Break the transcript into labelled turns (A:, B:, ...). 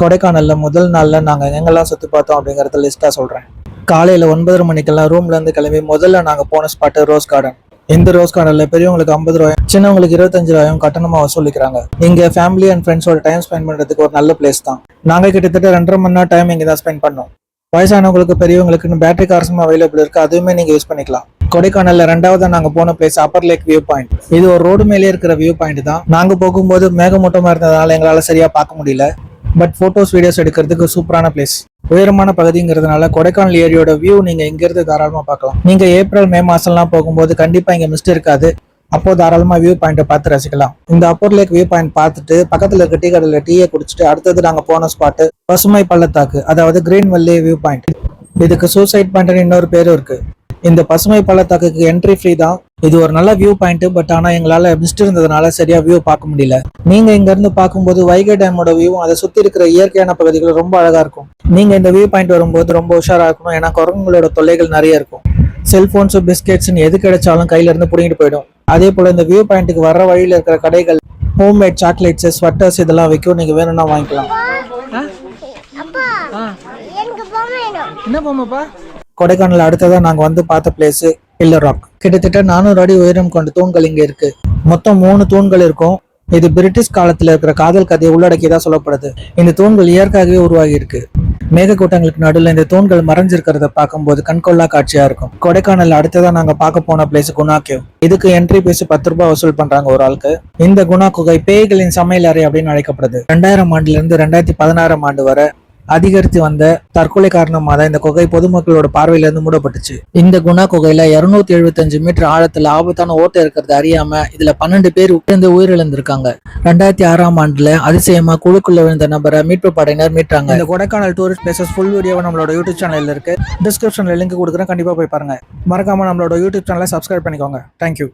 A: கொடைக்கானலில் முதல் நாளில் நாங்கள் எங்கெல்லாம் சுற்றி பார்த்தோம் அப்படிங்கிறத லிஸ்ட்டாக சொல்கிறேன் காலையில் ஒன்பதரை மணிக்கெல்லாம் ரூம்லேருந்து கிளம்பி முதல்ல நாங்கள் போன ஸ்பாட்டு ரோஸ் கார்டன் இந்த ரோஸ் கார்டனில் பெரியவங்களுக்கு ஐம்பது ரூபாயும் சின்னவங்களுக்கு இருபத்தஞ்சு ரூபாயும் கட்டணமாக வசூலிக்கிறாங்க. இங்கே ஃபேமிலி அண்ட் ஃப்ரெண்ட்ஸோட டைம் ஸ்பெண்ட் பண்ணுறதுக்கு ஒரு நல்ல பிளேஸ் தான். நாங்கள் கிட்டத்தட்ட ரெண்டரை மணி நேரம் டைம் இங்கே தான் ஸ்பெண்ட் பண்ணோம். வயசானவங்களுக்கு பெரியவங்களுக்குன்னு பேட்டரி கார்ஸும் அவைலபிள் இருக்குது அதுவுமே நீங்கள் யூஸ் பண்ணிக்கலாம். கொடைக்கானல்ல ரெண்டாவது நாங்க போன place upper lake view point இது ஒரு ரோடு மேலே இருக்கிற வியூ பாயிண்ட் தான். நாங்க போகும்போது மேகமூட்டமா இருந்ததுனால எங்களால சரியா பார்க்க முடியல. பட் ஃபோட்டோஸ் வீடியோஸ் எடுக்கிறதுக்கு சூப்பரான பிளேஸ் உயரமான பகுதிங்கிறதுனால கொடைக்கானல் ஏரியோட வியூ நீங்க இங்கேருந்து தாராளமாக தாராளமா பார்க்கலாம். நீங்க ஏப்ரல் மே மாசம்லாம் போகும்போது கண்டிப்பா இங்க மிஸ்ட் இருக்காது. அப்போ தாராளமா வியூ பாயிண்ட்டை பார்த்து ரசிக்கலாம். இந்த அப்பர் லேக் வியூ பாயிண்ட் பார்த்துட்டு பக்கத்துல இருக்க டீ கடையில் டீயை குடிச்சிட்டு அடுத்தது நாங்க போன ஸ்பாட்டு பசுமை பள்ளத்தாக்கு அதாவது கிரீன் வெல்லி வியூ பாயிண்ட் இதுக்கு சூசைட் பாயிண்ட்னு இன்னொரு பேரும் இருக்கு. இந்த பசுமை பள்ளத்தாக்குக்கு என்ட்ரி ஃப்ரீ தான். இது ஒரு நல்ல வியூ பாயிண்ட் பட் ஆனா எங்களால மிஸ்ட் இருந்ததுனால சரியா வியூ பார்க்க முடியல. நீங்க இங்க இருந்து பார்க்கும்போது வைகை டேமோட வியூவும் அதை சுத்தி இருக்கிற இயற்கையான பகுதிகள் ரொம்ப அழகா இருக்கும். நீங்க இந்த வியூ பாயிண்ட் வரும்போது ரொம்ப உஷாரா இருக்கணும் ஏன்னா குரங்குகளோட தொல்லைகள் நிறைய இருக்கும். செல்போன்ஸ் பிஸ்கெட்ஸ் எது கிடைச்சாலும் கையில இருந்து புடிங்கிட்டு போயிடும். அதே போல இந்த வியூ பாயிண்ட்டுக்கு வர வழியில இருக்கிற கடைகள் ஹோம்மேட் சாக்லேட்ஸ் ஸ்வெட்டர்ஸ் இதெல்லாம் விற்கும் நீங்க வேணும்னா வாங்கிக்கலாம். என்ன போமாப்பா கொடைக்கானல் அடுத்ததா நாங்க வந்து பார்த்த பிளேஸ் பில்லர் ராக் கிட்டத்தட்ட நானூறு அடி உயரம் கொண்ட தூண்கள் இங்க இருக்கு. மொத்தம் மூணு தூண்கள் இருக்கும். இது பிரிட்டிஷ் காலத்துல இருக்கிற காதல் கதையை உள்ளடக்கியதா சொல்லப்படுது. இந்த தூண்கள் இயற்கையாகவே உருவாகி இருக்கு மேகக்கூட்டங்களுக்கு நடுவில் இந்த தூண்கள் மறைஞ்சிருக்கிறத பார்க்கும்போது கண்கொள்ளா காட்சியா இருக்கும். கொடைக்கானல் அடுத்ததா நாங்க பார்க்க போன பிளேஸ் குணா கேவ் இதுக்கு என்ட்ரி பேசி பத்து ரூபாய் வசூல் பண்றாங்க ஒரு ஆளுக்கு. இந்த குணா குகை பேய்களின் சமையல் அறை அப்படின்னு அழைக்கப்படுது. ரெண்டாயிரம் ஆண்டுல இருந்து ரெண்டாயிரத்தி பதினாறாம் ஆண்டு வரை அதிகரித்து வந்த தற்கொலை காரணமாக தான் இந்த குகை பொதுமக்களோட பார்வையிலிருந்து மூடப்பட்டுச்சு. இந்த குணா குகையில இருநூத்தி எழுபத்தஞ்சு மீட்டர் ஆழத்துல ஆபத்தான ஓட்டம் இருக்கிறது அறியாம இதுல பன்னெண்டு பேர் உட்கார்ந்து உயிரிழந்திருக்காங்க. ரெண்டாயிரத்தி ஆறாம் ஆண்டுல அதிசயமா குழுக்குள்ள விழுந்த நபரை மீட்பு படையினர் மீட்டாங்க இந்த Kodaikanal tourist places full video நம்மளோட யூடியூப் சேனல் இருக்கு. டிஸ்கிரிப்ஷன்ல லிங்க் கொடுக்குறேன். கண்டிப்பா போய் பாருங்க. மறக்காம நம்மளோட யூடியூப் சேனலை சப்ஸ்கிரைப் பண்ணிக்கோங்க. தேங்க்யூ